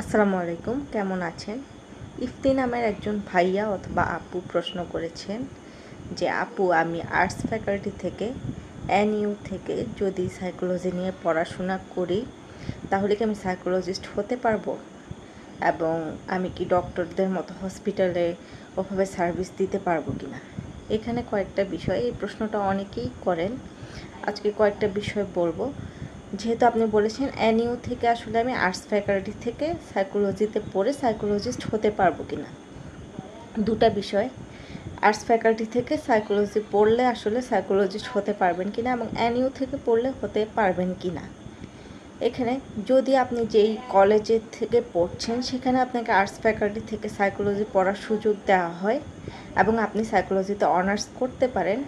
আসসালামু আলাইকুম, কেমন আছেন? ইফতি নামের একজন ভাইয়া অথবা আপু প্রশ্ন করেছেন যে, আপু, আমি আর্টস ফ্যাকাল্টি থেকে, এনইউ থেকে যদি সাইকোলজি নিয়ে পড়াশোনা করি, তাহলে কি আমি সাইকোলজিস্ট হতে পারব? এবং আমি কি ডক্টরদের মতো হসপিটালে ওভাবে সার্ভিস দিতে পারব কি না এখানে কয়েকটা বিষয়, এই প্রশ্নটা অনেকেই করেন। আজকে কয়েকটা বিষয় বলব। যেহেতু আপনি বলেছেন এনইউ থেকে আসলে আমি আর্টস ফ্যাকাল্টি থেকে সাইকোলজিতে পড়ে সাইকোলজিস্ট হতে পারব কি না দুটা বিষয়। আর্টস ফ্যাকাল্টি থেকে সাইকোলজি পড়লে আসলে সাইকোলজিস্ট হতে পারবেন কি না এবং এনইউ থেকে পড়লে হতে পারবেন কি না এখানে যদি আপনি যেই কলেজে থেকে পড়ছেন, সেখানে আপনাকে আর্টস ফ্যাকাল্টি থেকে সাইকোলজি পড়ার সুযোগ দেওয়া হয় এবং আপনি সাইকোলজিতে অনার্স করতে পারেন।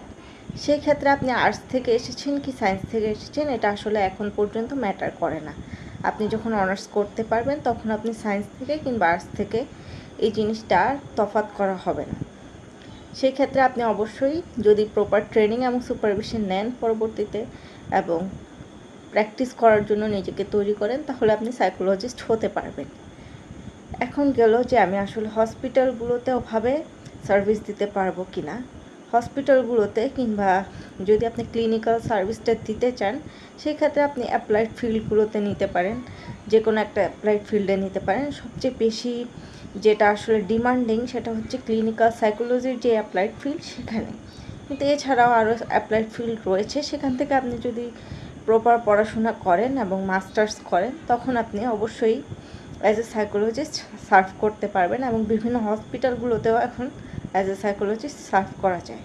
সেই ক্ষেত্রে আপনি আর্টস থেকে এসেছেন কি সায়েন্স থেকে এসেছেন, এটা আসলে এখন পর্যন্ত ম্যাটার করে না। আপনি যখন অনার্স করতে পারবেন, তখন আপনি সায়েন্স থেকে কিংবা আর্টস থেকে এই জিনিসটা তফাত করা হবে না। সেই ক্ষেত্রে আপনি অবশ্যই যদি প্রপার ট্রেনিং এবং সুপারভিশন নেন পরবর্তীতে এবং প্র্যাকটিস করার জন্য নিজেকে তৈরি করেন, তাহলে আপনি সাইকোলজিস্ট হতে পারবেন। এখন গেল যে আমি আসলে হসপিটালগুলোতে ওভাবে সার্ভিস দিতে পারব কি না হসপিটালগুলোতে কিংবা যদি আপনি ক্লিনিক্যাল সার্ভিসটা দিতে চান সেই ক্ষেত্রে আপনি অ্যাপ্লাইড ফিল্ডগুলোতে নিতে পারেন। যে কোনো একটা অ্যাপ্লাইড ফিল্ডে নিতে পারেন। সবচেয়ে বেশি যেটা আসলে ডিমান্ডিং সেটা হচ্ছে ক্লিনিক্যাল সাইকোলজির যে অ্যাপ্লাইড ফিল্ড সেখানে। কিন্তু এছাড়াও আরও অ্যাপ্লাইড ফিল্ড রয়েছে। সেখান থেকে আপনি যদি প্রপার পড়াশোনা করেন এবং মাস্টার্স করেন, তখন আপনি অবশ্যই অ্যাজ এ সাইকোলজিস্ট সার্ভ করতে পারবেন এবং বিভিন্ন হসপিটালগুলোতেও এখন অ্যাজ এ সাইকোলজিস্ট সার্ভ করা যায়।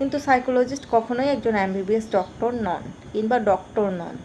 কিন্তু সাইকোলজিস্ট কখনোই একজন এমবিবিএস ডক্টর নন, কিংবা ডক্টর নন।